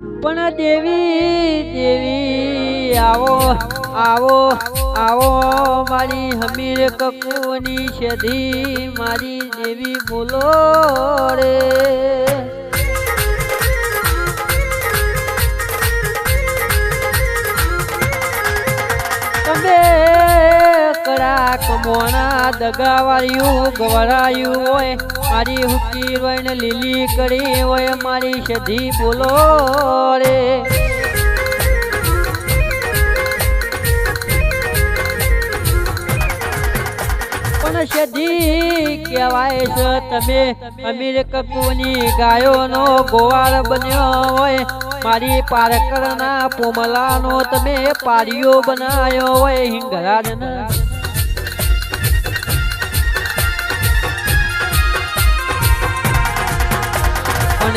પણ દેવી દેવી આવો આવો આવો મારી હમીર કકુની સધી મારી દેવી બોલો રે. કડા કમોણા હોય, મારી લીલી કરી હોય, મારી સધી બોલો રે. પણ સધી કહેવાય છે, તમે અમીર કકુની ગાયોનો ગોવાળ બન્યો હોય, મારી પારકરના પોમલાનો તમે પારિયો બનાયો હોય હિંગરાજના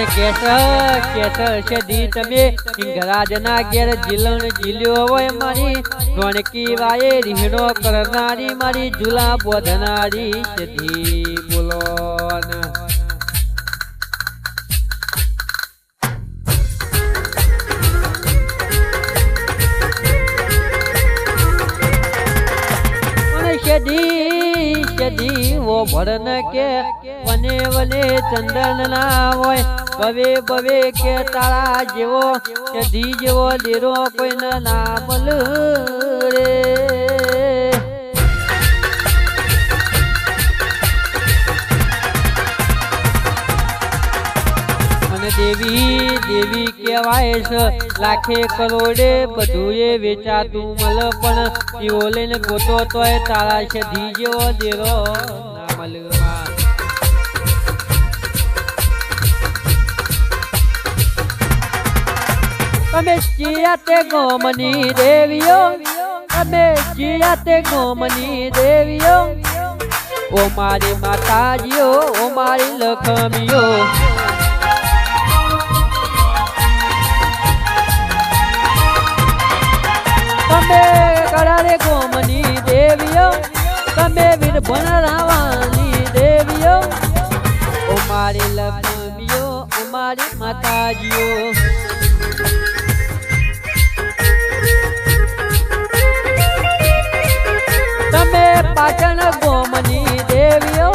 અને કેસર કેસર દી તમે હિંગરાજના ઘેર જીલણ જીલ્યો હોય મારી. રોણકી વાયે રીહણો કરનારી મારી. ઝૂલા બોધનારી સદી બોલો સદી સદી વો ભરન કે વને વને ચંદન ના હોય, બવે બવે કે તારા જેવો સદી જેવો દેરો કોઈને ના મલ દેવી દેવી કહેવાય છે. લાખે કરોડે બધું એ વેચાતું મલ, પણ જીવો લઈને ગોતો તોય તારા છે ધીજો દેરો ના મળવા તમે ચિયાતે ગોમની દેવીઓ, તમે ચિયાતે ગોમની દેવીઓ. ઓ મારી માતાજીઓ, ઓ મારી લખમીઓ તમે કરારે કોમની દેવીઓ, તમે વીર ભણરાવાની દેવીઓ. ઓ મારી લક્ષ્મીઓ, ઓ મારી માતાજીઓ. તમે પાટણ ગોમની દેવીઓ,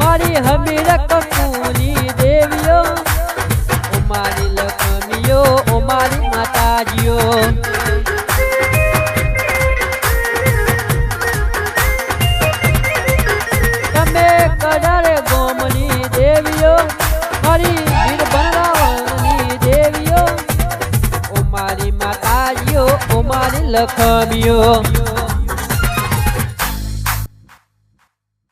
મારી હમીર કકુની દેવીઓ. ઓ મારી લક્ષ્મીઓ, ઓ માતાજીઓ. દેવીઓ ઓ